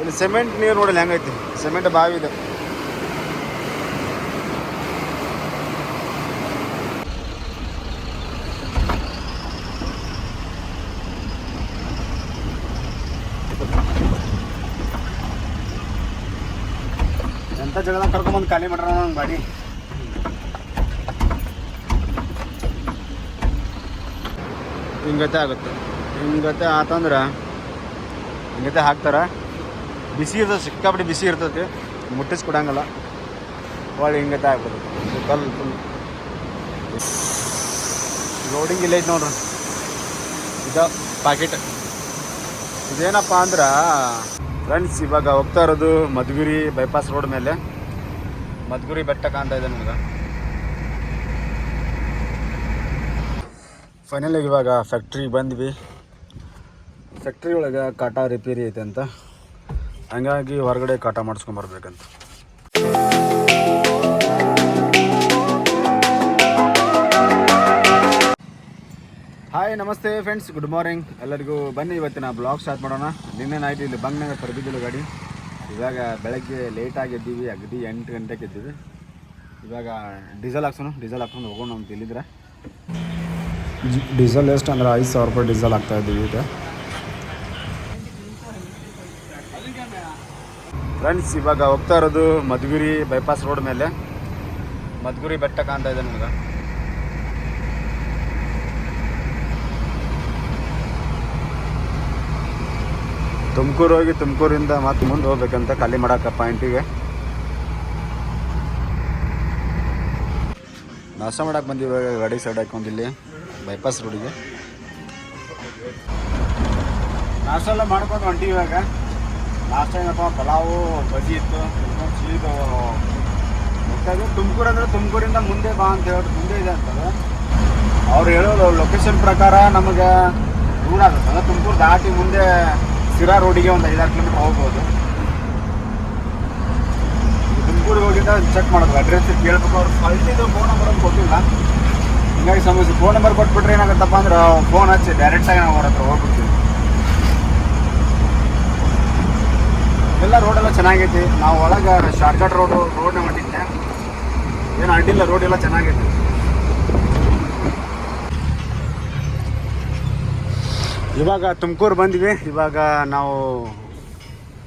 ಇಲ್ಲಿ ಸಿಮೆಂಟ್ ನೀರು ನೋಡಲಿ ಹೆಂಗೈತಿ? ಸಿಮೆಂಟ್ ಬಾವಿ ಇದೆ. ಎಂಥ ಜಗದಾಗ ಕರ್ಕೊಂಬಂದು ಖಾಲಿ ಮಾಡ್ರ ನಂಗೆ ಗಾಡಿ ಹಿಂಗತೆ ಆಗುತ್ತೆ? ಹಿಂಗತೆ ಆತಂದ್ರೆ? ಹಿಂಗತೆ ಹಾಕ್ತಾರ? ಬಿಸಿ ಇರ್ತದೆ, ಸಿಕ್ಕಾಪಟ್ಟೆ ಬಿಸಿ ಇರ್ತೈತಿ ಮುಟ್ಟಿಸ್ಕೊಡಂಗಲ್ಲ ಒಳ್ಳೆ ಹಿಂಗೆ ಆಗ್ಬಿಡುತ್ತೆ. ಕಲ್ಲು ಫುಲ್ ಲೋಡಿಂಗ್ ಇಲ್ಲ ಐತೆ ನೋಡ್ರಿ. ಇದು ಪ್ಯಾಕೆಟ್ ಇದೇನಪ್ಪ ಅಂದ್ರೆ ಫ್ರೆಂಡ್ಸ್ ಇವಾಗ ಹೋಗ್ತಾ ಇರೋದು ಮಧುಗಿರಿ ಬೈಪಾಸ್ ರೋಡ್ ಮೇಲೆ. ಮಧುಗಿರಿ ಬೆಟ್ಟ ಕಾಣ್ತಾ ಇದೆ ನಮ್ಗೆ. ಫೈನಲ್ ಇವಾಗ ಫ್ಯಾಕ್ಟ್ರಿಗೆ ಬಂದ್ವಿ. ಫ್ಯಾಕ್ಟ್ರಿ ಒಳಗೆ ಕಾಟ ರಿಪೇರಿ ಐತೆ ಅಂತ. ಹಂಗಾಗಿ ಹೊರಗಡೆ ಕಾಟ ಮಾಡಿಸ್ಕೊಂಬರ್ಬೇಕಂತ ಹಾಯ್ ನಮಸ್ತೆ ಫ್ರೆಂಡ್ಸ್ ಗುಡ್ ಮಾರ್ನಿಂಗ್ ಎಲ್ಲರಿಗೂ ಬನ್ನಿ ಇವತ್ತಿನ ಬ್ಲಾಗ್ ಸ್ಟಾರ್ಟ್ ಮಾಡೋಣ. ನಿನ್ನೆ ನೈಟ್ ಇಲ್ಲಿ ಬಂಗ್ನಾಗ ಕರೆದಿದ್ದಿಲ್ಲ ಗಾಡಿ. ಇವಾಗ ಬೆಳಗ್ಗೆ ಲೇಟಾಗಿ ಎದ್ದೀವಿ, ಅಗದಿ ಎಂಟು ಗಂಟೆಗೆ ಎದ್ದೀವಿ. ಇವಾಗ ಡೀಸೆಲ್ ಹಾಕ್ಸೋಣ ಡೀಸೆಲ್ ಹಾಕ್ಕೊಂಡು ಹೋಗೋಣ ಅಂತ ಇಲ್ಲಿದ್ರೆ ಡೀಸೆಲ್ ಎಷ್ಟು ಅಂದ್ರೆ ಐದು ಸಾವಿರ ರೂಪಾಯಿ ಡೀಸೆಲ್ ಹಾಕ್ತಾ ಇದ್ದೀವಿ ಈಗ. ಫ್ರೆಂಡ್ಸ್ ಇವಾಗ ಹೋಗ್ತಾ ಇರೋದು ಮಧುಗಿರಿ ಬೈಪಾಸ್ ರೋಡ್ ಮೇಲೆ. ಮಧುಗಿರಿ ಬೆಟ್ಟ ಕಾಣ್ತಾ ಇದೆ ನಮ್ಗೆ. ತುಮಕೂರು ಹೋಗಿ ತುಮಕೂರಿಂದ ಮತ್ತೆ ಮುಂದೆ ಹೋಗ್ಬೇಕಂತ ಖಾಲಿ ಮಾಡಕ್ಕ ಪಾಯಿಂಟಿಗೆ ನಾಶ ಮಾಡಕ್ಕೆ ಬಂದಿವಾಗ ಗಾಡಿ ಸೈಡ್ ಹಾಕೊಂಡು ಇಲ್ಲಿ ಬೈಪಾಸ್ ರೋಡಿಗೆ ನಾಶ ಎಲ್ಲ ಮಾಡ್ಕೊಂಡು ಹೊಂಟಿವಿ ಇವಾಗ ಟೈಮ್ ಏನಪ್ಪ ಪಲಾವು ಬಜಿ ಇತ್ತು ಮುಖ್ಯ ತುಮಕೂರು ಅಂದರೆ ತುಮಕೂರಿಂದ ಮುಂದೆ ಬಾ ಅಂತ ಹೇಳಿ ಮುಂದೆ ಇದೆ ಅಂತಾರೆ ಅವ್ರು ಹೇಳೋದು ಲೊಕೇಶನ್ ಪ್ರಕಾರ ನಮಗೆ ದೂರ ಆಗುತ್ತೆ. ಅಂದ್ರೆ ತುಮಕೂರು ದಾಟಿ ಮುಂದೆ ಸಿರಾ ರೋಡಿಗೆ ಒಂದು ಐದಾರು ಕಿಲೋಮೀಟರ್ ಹೋಗ್ಬೋದು. ತುಮಕೂರಿಗೆ ಹೋಗಿದ್ದ ಚೆಕ್ ಮಾಡೋದು ಅಡ್ರೆಸ್ ಕೇಳ್ಬೇಕು. ಅವ್ರು ಕಳ್ಸಿದ್ದು ಫೋನ್ ನಂಬರ್ ಅಂತ ಕೊಟ್ಟಿಲ್ಲ. ಹಿಂಗಾಗಿ ಸಮಸ್ಯೆ ಫೋನ್ ನಂಬರ್ ಕೊಟ್ಬಿಟ್ರೆ ಏನಾಗುತ್ತಪ್ಪ ಅಂದ್ರೆ ಫೋನ್ ಹಚ್ಚಿ ಡೈರೆಕ್ಟಾಗಿ ನಾವು ಅವ್ರ ಹತ್ರ ಹೋಗ್ಬಿಡ್ತೀವಿ. ಎಲ್ಲ ರೋಡೆಲ್ಲ ಚೆನ್ನಾಗೈತಿ. ನಾವು ಒಳಗೆ ಶಾರ್ಟ್ಕಟ್ ರೋಡ್ ರೋಡ್ನ ಮಾಡಿದ್ದೆ. ಏನು ಅಡ್ಡಿಲ್ಲ ರೋಡ್ ಎಲ್ಲ ಚೆನ್ನಾಗೈತಿ. ಇವಾಗ ತುಮಕೂರು ಬಂದ್ವಿ. ಇವಾಗ ನಾವು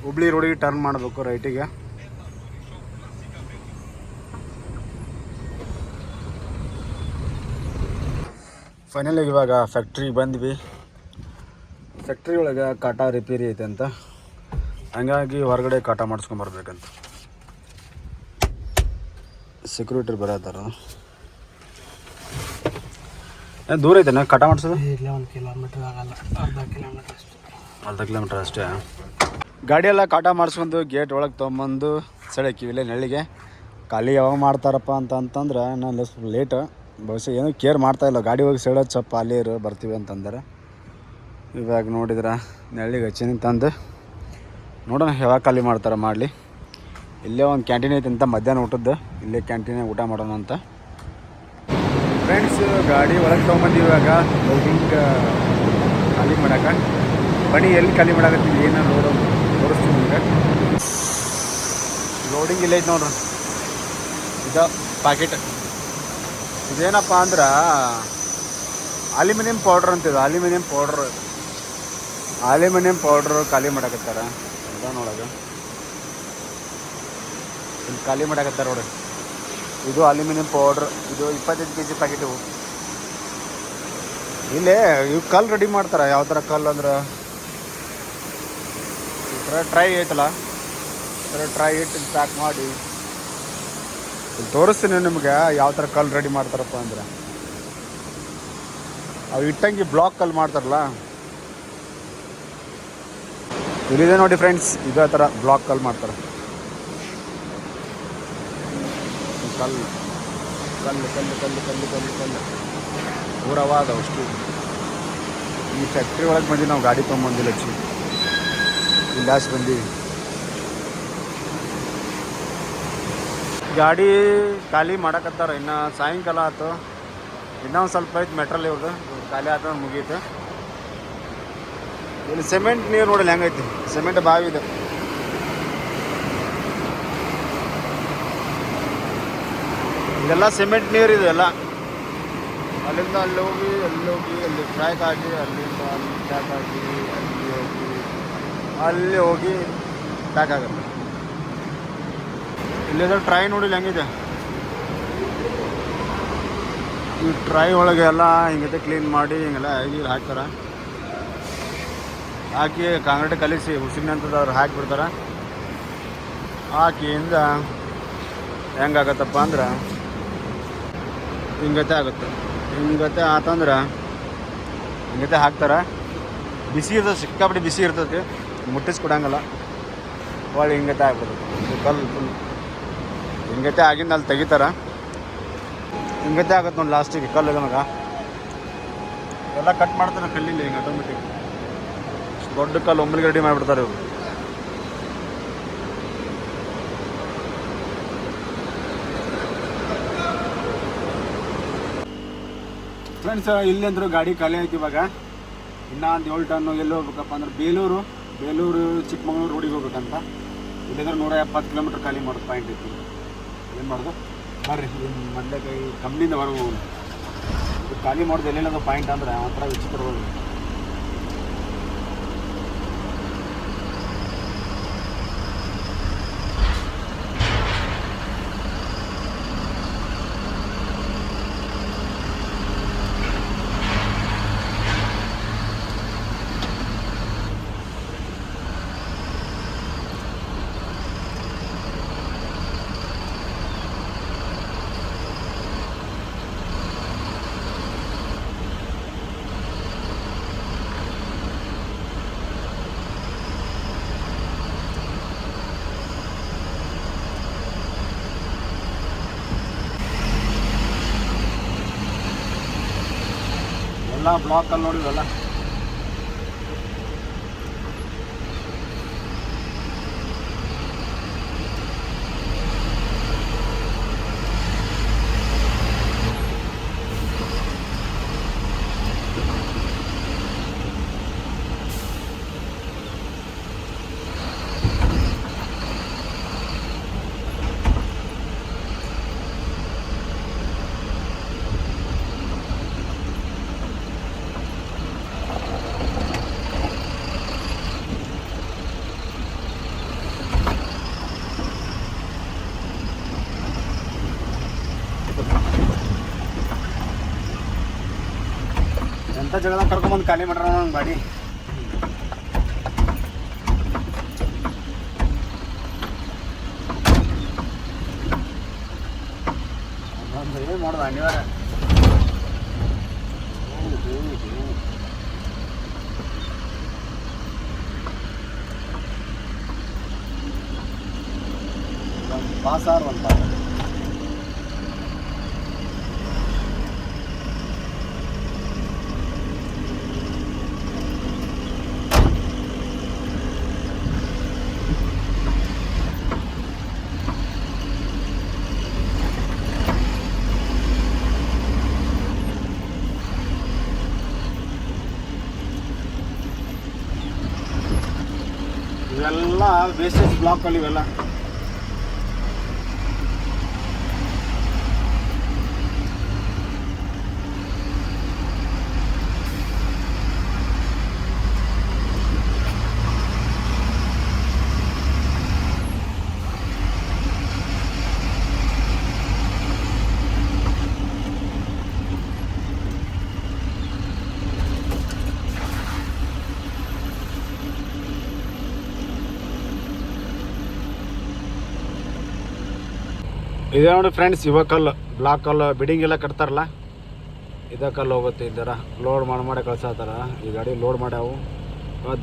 ಹುಬ್ಳಿ ರೋಡಿಗೆ ಟರ್ನ್ ಮಾಡಬೇಕು ರೈಟಿಗೆ ಫೈನಲ್ ಇವಾಗ ಫ್ಯಾಕ್ಟ್ರಿಗೆ ಬಂದ್ವಿ. ಫ್ಯಾಕ್ಟ್ರಿ ಒಳಗೆ ಕಾಟ ರಿಪೇರಿ ಐತೆ ಅಂತ. ಹಂಗಾಗಿ ಹೊರಗಡೆ ಕಾಟ ಮಾಡಿಸ್ಕೊಂಬರ್ಬೇಕಂತ ಸೆಕ್ಯೂರಿಟಿ ಬರತ್ತಾರ ಏನು ದೂರ ಐತೆನಾ ಕಟ ಮಾಡಿಸೋದು? ಇಲ್ಲ ಒಂದು ಕಿಲೋಮೀಟರ್ ಆಗಲ್ಲ. ಅರ್ಧ ಕಿಲೋಮೀಟರ್ ಅಷ್ಟೇ. ಅರ್ಧ ಕಿಲೋಮೀಟರ್ ಅಷ್ಟೇ? ಗಾಡಿ ಎಲ್ಲ ಕಾಟ ಮಾಡಿಸ್ಕೊಂಡು ಗೇಟ್ ಒಳಗೆ ತೊಗೊಂಬಂದು ಇಲ್ಲೇ ನೆಳ್ಳಿಗೆ. ಖಾಲಿ ಯಾವಾಗ ಮಾಡ್ತಾರಪ್ಪ ಅಂತ ಅಂತಂದ್ರೆ ನಾನು ಸ್ವಲ್ಪ ಲೇಟ್ ಬಹುಶಃ ಏನೂ ಕೇರ್ ಮಾಡ್ತಾ ಇಲ್ಲ. ಗಾಡಿ ಹೋಗಿ ಸೆಳೋದು ಚಪ್ಪ ಅಲ್ಲಿ ಇರು ಬರ್ತೀವಿ ಅಂತಂದ್ರೆ. ಇವಾಗ ನೋಡಿದ್ರೆ ನೆಳ್ಳಿಗೆ ಹಚ್ಚಿನ ತಂದು. ನೋಡೋಣ ಯಾವಾಗ ಖಾಲಿ ಮಾಡ್ತಾರೆ ಮಾಡಲಿ. ಇಲ್ಲೇ ಒಂದು ಕ್ಯಾಂಟೀನ್ ಐತೆ ಅಂತ ಮಧ್ಯಾಹ್ನ ಊಟದ್ದು. ಇಲ್ಲೇ ಕ್ಯಾಂಟೀನಾಗ ಊಟ ಮಾಡೋಣ ಅಂತ. ಫ್ರೆಂಡ್ಸ್ ಗಾಡಿ ಒಳಗೆ ತೊಗೊಂಬಂದಿವಿ ಇವಾಗ. ಲೋಡಿಂಗ್ ಖಾಲಿ ಮಾಡಕ್ಕೆ ಬನ್ನಿ ಎಲ್ಲಿ ಖಾಲಿ ಮಾಡಕತ್ತೀವಿ? ಏನು ನೋಡೋ ತೋರಿಸ್ತೀವಿ ನಿಮಗೆ. ಲೋಡಿಂಗ್ ಇಲ್ಲೈತೆ ನೋಡ್ರಿ. ಇದು ಪ್ಯಾಕೆಟ್ ಇದೇನಪ್ಪ ಅಂದ್ರೆ ಅಲ್ಯೂಮಿನಿಯಂ ಪೌಡ್ರ್ ಅಂತಿದೆ. ಅಲ್ಯೂಮಿನಿಯಂ ಪೌಡ್ರ್ ಅಲ್ಯೂಮಿನಿಯಂ ಪೌಡ್ರ್ ಖಾಲಿ ಮಾಡಕತ್ತಾರ. ನೋಡೋದು. ಇಲ್ಲಿ ಖಾಲಿ ಮಾಡಾಕತ್ತಾರ ನೋಡ್ರಿ ಇದು ಅಲ್ಯೂಮಿನಿಯಂ ಪೌಡ್ರ್ ಇದು ಇಪ್ಪತ್ತೈದು ಕೆ ಜಿ ಪ್ಯಾಕೆಟ್ ಇವು. ಇಲ್ಲೇ ಇವು ಕಲ್ಲು ರೆಡಿ ಮಾಡ್ತಾರೆ ಯಾವ ಥರ ಕಲ್ಲು ಅಂದ್ರೆ? ಈ ಥರ ಟ್ರೈ ಐತಲ್ಲ ಈ ಥರ ಟ್ರೈ ಇಟ್ಟು ಪ್ಯಾಕ್ ಮಾಡಿ. ಇಲ್ಲಿ ತೋರಿಸ್ತೀನಿ ನಿಮಗೆ ಯಾವ ಥರ ಕಲ್ಲು ರೆಡಿ ಮಾಡ್ತಾರಪ್ಪ ಅಂದ್ರೆ. ಅವು ಇಟ್ಟಂಗಿ ಬ್ಲಾಕ್ ಕಲ್ಲು ಮಾಡ್ತಾರಲ್ಲ. ಇಲ್ಲಿದೆ ನೋಡಿ ಫ್ರೆಂಡ್ಸ್ ಇದೇ ಥರ ಬ್ಲಾಕ್ ಕಲ್ ಮಾಡ್ತಾರೆ. ಕಲ್ಲು ಕಲ್ಲು ಕಲ್ಲು ಕಲ್ಲು ಕಲ್ಲು ಕಲ್ಲು ಕಲ್ಲು. ಪೂರವಾದ ಅಷ್ಟು ಈ ಫ್ಯಾಕ್ಟ್ರಿ ಒಳಗೆ ಬಂದು ನಾವು ಗಾಡಿ ತೊಗೊಂಬಂದಿಲ್ಲ ಹಚ್ಚಿ ಇಲ್ಲಿ ಲಾಸ್ಟ್ ಬಂದೀವಿ ಗಾಡಿ ಖಾಲಿ ಮಾಡಕತ್ತಾರ ಇನ್ನು ಸಾಯಂಕಾಲ ಆಯ್ತು ಇನ್ನೊಂದು ಸ್ವಲ್ಪ ಐತೆ ಮೆಟ್ರಲ್ ಇವ್ರದ್ದು ಖಾಲಿ ಆತ ಮುಗೀತು. ಇಲ್ಲಿ ಸಿಮೆಂಟ್ ನೀರು ನೋಡಲಿ ಹೆಂಗೈತಿ? ಸಿಮೆಂಟ್ ಬಾವಿ ಇದೆ. ಇದೆಲ್ಲ ಸಿಮೆಂಟ್ ನೀರು ಇದೆಲ್ಲ ಅಲ್ಲಿಂದ ಅಲ್ಲಿ ಹೋಗಿ ಅಲ್ಲಿ ಹೋಗಿ, ಅಲ್ಲಿ ಟ್ರ್ಯಾಕ್ ಆಗಿ, ಅಲ್ಲಿಂದ ಅಲ್ಲಿ ಟ್ಯಾಕ್ ಆಗಿ, ಅಲ್ಲಿ ಹೋಗಿ ಅಲ್ಲಿ ಹೋಗಿ ಪ್ಯಾಕ್ ಆಗಲ್ಲ ಇಲ್ಲಿದ್ರೆ ಟ್ರೈ ನೋಡಿಲ್ಲ, ಹೆಂಗಿದೆ? ಈ ಟ್ರೈ ಒಳಗೆ ಎಲ್ಲ ಹಿಂಗಿದೆ ಕ್ಲೀನ್ ಮಾಡಿ, ಹಿಂಗೆಲ್ಲ ಐದು ಹಾಕ್ತಾರೆ. ಹಾಕಿ ಕಾಂಗ್ರೆಟ್ ಕಲಿಸಿ ಉಸಿರಿನಂತದ್ದು ಅವ್ರು ಹಾಕಿಬಿಡ್ತಾರೆ ಹಾಕಿಯಿಂದ ಹೆಂಗಾಗತ್ತಪ್ಪ ಅಂದ್ರೆ, ಹಿಂಗತೆ ಆಗುತ್ತೆ. ಹಿಂಗತೆ ಆತಂದ್ರೆ, ಹಿಂಗತೆ ಹಾಕ್ತಾರೆ. ಬಿಸಿ ಇರ್ತದೆ, ಸಿಕ್ಕಾಪಟ್ಟೆ ಬಿಸಿ ಇರ್ತೈತಿ ಮುಟ್ಟಿಸ್ಕೊಡಂಗಲ್ಲ. ಒಳ್ಳೆ ಹಿಂಗತೆ ಆಗ್ಬಿಡುತ್ತೆ ಕಲ್ಲು ಫುಲ್. ಹಿಂಗತೆ ಆಗಿಂದ ಅಲ್ಲಿ ತೆಗಿತಾರೆ. ಹಿಂಗತೆ ಆಗುತ್ತೆ ನೋಡಿ ಲಾಸ್ಟಿಗೆ ಕಲ್ಲು ನಮಗೆ ಎಲ್ಲ ಕಟ್ ಮಾಡ್ತಾರೆ ಕಲ್ಲಿಲ್ಲ ಹಿಂಗೆ ಆಟೋಮೆಟಿಕ್ ದೊಡ್ಡ ಕಾಲು ಒಮ್ಮಲಿಗೆ ರೆಡಿ ಮಾಡಿಬಿಡ್ತಾರೆ ಇವರು. ಫ್ರೆಂಡ್ಸ್ ಇಲ್ಲಿ ಅಂದ್ರೆ ಗಾಡಿ ಖಾಲಿ ಆಯ್ತು ಇವಾಗ. ಇನ್ನೂ ಒಂದು ಏಳು ಟನ್ನು ಎಲ್ಲಿ ಹೋಗ್ಬೇಕಪ್ಪ ಅಂದ್ರೆ ಬೇಲೂರು ಬೇಲೂರು, ಚಿಕ್ಕಮಗಳೂರು ರೋಡಿಗೆ ಹೋಗ್ಬೇಕಂತ. ಇಲ್ಲಿಂದ್ರೆ ನೂರ ಎಪ್ಪತ್ತು ಕಿಲೋಮೀಟ್ರ್ ಖಾಲಿ ಮಾಡೋದು ಪಾಯಿಂಟ್ ಐತಿ ಏನು ಮಾಡೋದು? ಬರ್ರಿ ಮೊದಲೇ ಕೈ ಕಂಪ್ನಿಯಿಂದ ಇದು ಖಾಲಿ ಮಾಡೋದು ಎಲ್ಲಿಲ್ಲದ ಪಾಯಿಂಟ್ ಅಂದ್ರೆ ಆ ಥರ ಹೋಗಿ ಎಲ್ಲ ಬ್ಲಾಕಲ್ಲಿ ನೋಡಿದ್ವಲ್ಲ? ಎಂಥ ಜಗದಾಗ ಕರ್ಕೊಂಬಂದು ಖಾಲಿ ಮಾಡ್ರ ನಂಗೆ ಗಾಡಿ ಏನು ಮಾಡೋದು ಅನಿವಾರ್ಯ. ಒಂದು ಪಾಸ್ ವೇಸ್ಟೇಜ್ ಬ್ಲಾಕಲ್ಲಿ ಇವೆಲ್ಲ. ಇದೆ ನೋಡಿ ಫ್ರೆಂಡ್ಸ್ ಇವಾಗ ಕಲ್ಲು ಬ್ಲಾಕ್ ಕಲ್ಲು ಬಿಡಿಂಗ್ ಎಲ್ಲ ಕಟ್ತಾರಲ್ಲ? ಇದ ಹೋಗುತ್ತೆ ಇದರ ಲೋಡ್ ಮಾಡಿ ಮಾಡಿ ಕಳ್ಸತ್ತಾರ ಈ ಗಾಡಿ ಲೋಡ್ ಮಾಡ್ಯಾವು.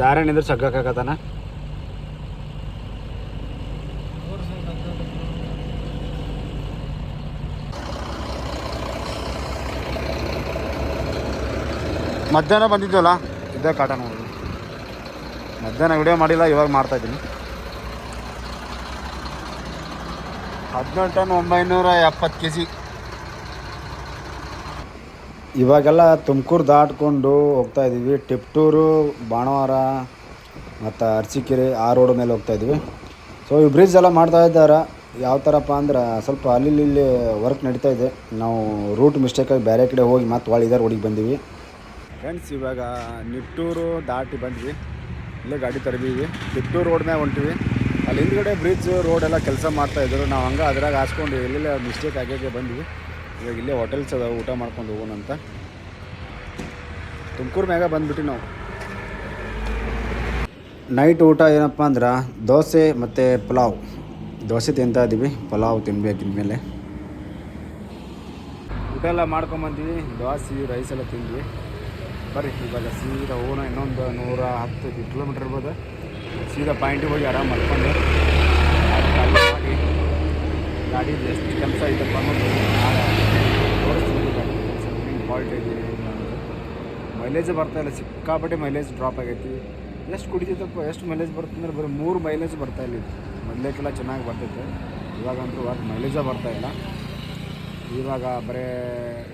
ದಾರಿ ನಿಂದ್ರೆ ಸಗ್ಗಕ್ಕಾಗತ್ತಾನ ಮಧ್ಯಾಹ್ನ ಬಂದಿದ್ವಲ್ಲ, ಇದೇ ಕಾಟ ನೋಡಿ. ಮಧ್ಯಾಹ್ನ ವಿಡಿಯೋ ಮಾಡಿಲ್ಲ, ಇವಾಗ ಮಾಡ್ತಾ ಹದಿನೇಳು ಟನ್ ಒಂಬೈನೂರ ಎಪ್ಪತ್ತು ಕೆ ಜಿ ಇವಾಗೆಲ್ಲ ತುಮಕೂರು ದಾಟ್ಕೊಂಡು ಹೋಗ್ತಾ ಇದ್ದೀವಿ. ಟಿಪ್ಟೂರು ಬಾಣವಾರ ಮತ್ತು ಅರ್ಚಿಕೆರೆ ಆ ರೋಡ್ ಮೇಲೆ ಹೋಗ್ತಾ ಇದ್ದೀವಿ. ಸೊ ಈ ಬ್ರಿಡ್ಜ್ ಎಲ್ಲ ಮಾಡ್ತಾ ಇದ್ದಾರೆ. ಯಾವ ಥರಪ್ಪ ಅಂದ್ರೆ ಸ್ವಲ್ಪ ಅಲ್ಲಿ ಇಲ್ಲಿ ವರ್ಕ್ ನಡೀತಾ ಇದೆ. ನಾವು ರೂಟ್ ಮಿಸ್ಟೇಕಾಗಿ ಬೇರೆ ಕಡೆ ಹೋಗಿ ಮತ್ತೆ ಒಳ್ಳೆ ಇದಾರೆ ರೋಡಿಗೆ ಬಂದೀವಿ. ಫ್ರೆಂಡ್ಸ್ ಇವಾಗ ನಿಟ್ಟೂರು ದಾಟಿ ಬಂದ್ವಿ. ಇಲ್ಲೇ ಗಾಡಿ ತರಬೀವಿ ನಿಟ್ಟೂರು ರೋಡ್ ಮ್ಯಾಗ ಹೊಂಟಿವಿ. ಅಲ್ಲಿ ಹಿಂದ್ಗಡೆ ಬ್ರಿಡ್ಜ್ ರೋಡ್ ಎಲ್ಲ ಕೆಲಸ ಮಾಡ್ತಾ ಇದ್ರು. ನಾವು ಹಂಗೆ ಅದ್ರಾಗ ಹಾಸ್ಕೊಂಡು ಎಲ್ಲೆಲ್ಲ ಮಿಸ್ಟೇಕ್ ಆಗಾಗೆ ಬಂದ್ವಿ. ಇವಾಗ ಇಲ್ಲೇ ಹೋಟೆಲ್ಸ್ ಅದಾವೆ ಊಟ ಮಾಡ್ಕೊಂಡು ಹೋಗೋಣ ಅಂತ. ತುಮಕೂರು ಮ್ಯಾಗ ಬಂದ್ಬಿಟ್ಟು ನಾವು. ನೈಟ್ ಊಟ ಏನಪ್ಪ ಅಂದ್ರೆ ದೋಸೆ ಮತ್ತು ಪಲಾವ್. ದೋಸೆ ತಿಂತಾ ಇದ್ದೀವಿ ಪಲಾವ್ ತಿನ್ಬೇಕು ಮೇಲೆ ಊಟ ಎಲ್ಲ ಮಾಡ್ಕೊಂಬಂದ್ವಿ ದೋಸೆ ರೈಸ್ ಎಲ್ಲ ತಿಂದ್ವಿ. ಬರ್ರಿ ಇವಾಗ ಸೀದಾ ಹೋಗೋಣ ಇನ್ನೊಂದು ನೂರ ಹತ್ತು ಕಿಲೋಮೀಟ್ರ್ ಇರ್ಬೋದು. ಸೀದಾ ಪಾಯಿಂಟಿಗೆ ಹೋಗಿ ಆರಾಮ್ ಮಾಡ್ಕೊಂಡು ಮಾಡಿ. ಗಾಡಿ ಎಷ್ಟು ಕೆಲಸ ಐತಪ್ಪ ಅನ್ನೋದು ತೋರಿಸ್ತೀನಿ ಗಾಡಿ ಏನು ಫಾಲ್ಟ್ ಇದೆ ಮೈಲೇಜ್ ಸಿಕ್ಕಾಪಟ್ಟೆ ಮೈಲೇಜ್ ಡ್ರಾಪ್ ಆಗೈತಿ. ಎಷ್ಟು ಕುಡಿತೈತಪ್ಪ, ಎಷ್ಟು ಮೈಲೇಜ್ ಬರ್ತಂದ್ರೆ ಬರೀ ಮೂರು ಮೈಲೇಜ್ ಬರ್ತಾ ಇಲ್ಲ ಇದು. ಮೊದಲೇಕೆಲ್ಲ ಚೆನ್ನಾಗಿ ಬರ್ತೈತೆ. ಇವಾಗಂತೂ ಅದು ಮೈಲೇಜೇ ಬರ್ತಾ ಇಲ್ಲ. ಇವಾಗ ಬರೀ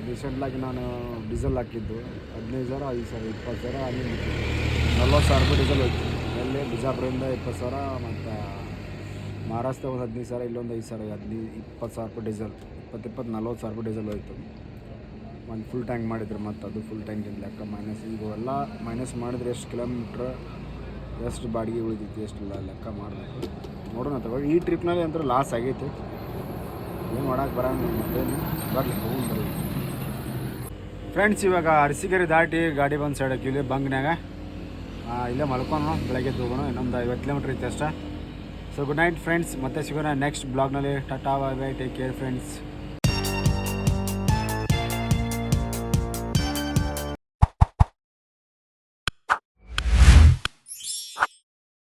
ರೀಸೆಂಟ್ಲಾಗಿ ನಾನು ಡೀಸೆಲ್ ಹಾಕಿದ್ದು. ಹದಿನೈದು ಸಾವಿರ, ಐದು ಸಾವಿರ, ಇಪ್ಪತ್ತು ಸಾವಿರ ಅಲ್ಲಿ ನಲ್ವತ್ತು ಸಾವಿರ ರೂಪಾಯಿ ಡೀಸೆಲ್ ಹೋಯ್ತು. ಅಲ್ಲಿ ಬಿಜಾಪುರದಿಂದ ಇಪ್ಪತ್ತು ಸಾವಿರ ಮತ್ತು ಮಹಾರಾಷ್ಟ್ರ ಒಂದು ಹದಿನೈದು ಸಾವಿರ ಇಲ್ಲೊಂದು ಐದು ಸಾವಿರ ಹದಿನೈದು ಇಪ್ಪತ್ತು ಸಾವಿರ ರೂಪಾಯಿ ಡೀಸೆಲ್ ಇಪ್ಪತ್ತು ಇಪ್ಪತ್ತು ನಲ್ವತ್ತು ಸಾವಿರ ರೂಪಾಯಿ ಡೀಸೆಲ್ ಹೋಯಿತು. ಒಂದು ಫುಲ್ ಟ್ಯಾಂಕ್ ಮಾಡಿದ್ರು ಮತ್ತು ಅದು ಫುಲ್ ಟ್ಯಾಂಕಿನ ಲೆಕ್ಕ ಮೈನಸ್ ಈಗ ಎಲ್ಲ ಮೈನಸ್ ಮಾಡಿದ್ರೆ ಎಷ್ಟು ಕಿಲೋಮೀಟ್ರ್ ಎಷ್ಟು ಬಾಡಿಗೆ ಉಳಿದಿತ್ತು ಎಷ್ಟೆಲ್ಲ ಲೆಕ್ಕ ಮಾಡಬೇಕು. ನೋಡೋಣ ತಗೊಳ್ಳಿ ಈ ಟ್ರಿಪ್ನಲ್ಲಿ ಅಂತೂ ಲಾಸ್ ಆಗೈತೆ. ಏನು ಮಾಡೋಕೆ ಬರೋಣ ಮತ್ತೇನು ಬರಲಿ ಫ್ರೆಂಡ್ಸ್ ಇವಾಗ ಅರಸಿಕೆರೆ ದಾಟಿ ಗಾಡಿ ಬಂದು ಸೈಡ್ ಇಲ್ಲಿ ಬಂಗ್ನ್ಯಾಗ. ಆ, ಇಲ್ಲೇ ಮಲ್ಕೊಂಡು ಬೆಳಗ್ಗೆ ಹೋಗೋಣ, ಇನ್ನೊಂದು ಐವತ್ತು ಕಿಲೋಮೀಟ್ರ್ ಇತ್ತು ಅಷ್ಟೇ. ಸೊ ಗುಡ್ ನೈಟ್ ಫ್ರೆಂಡ್ಸ್ ಮತ್ತೆ ಸಿಗೋಣ next ಬ್ಲಾಗ್ನಲ್ಲಿ tata bye bye take care friends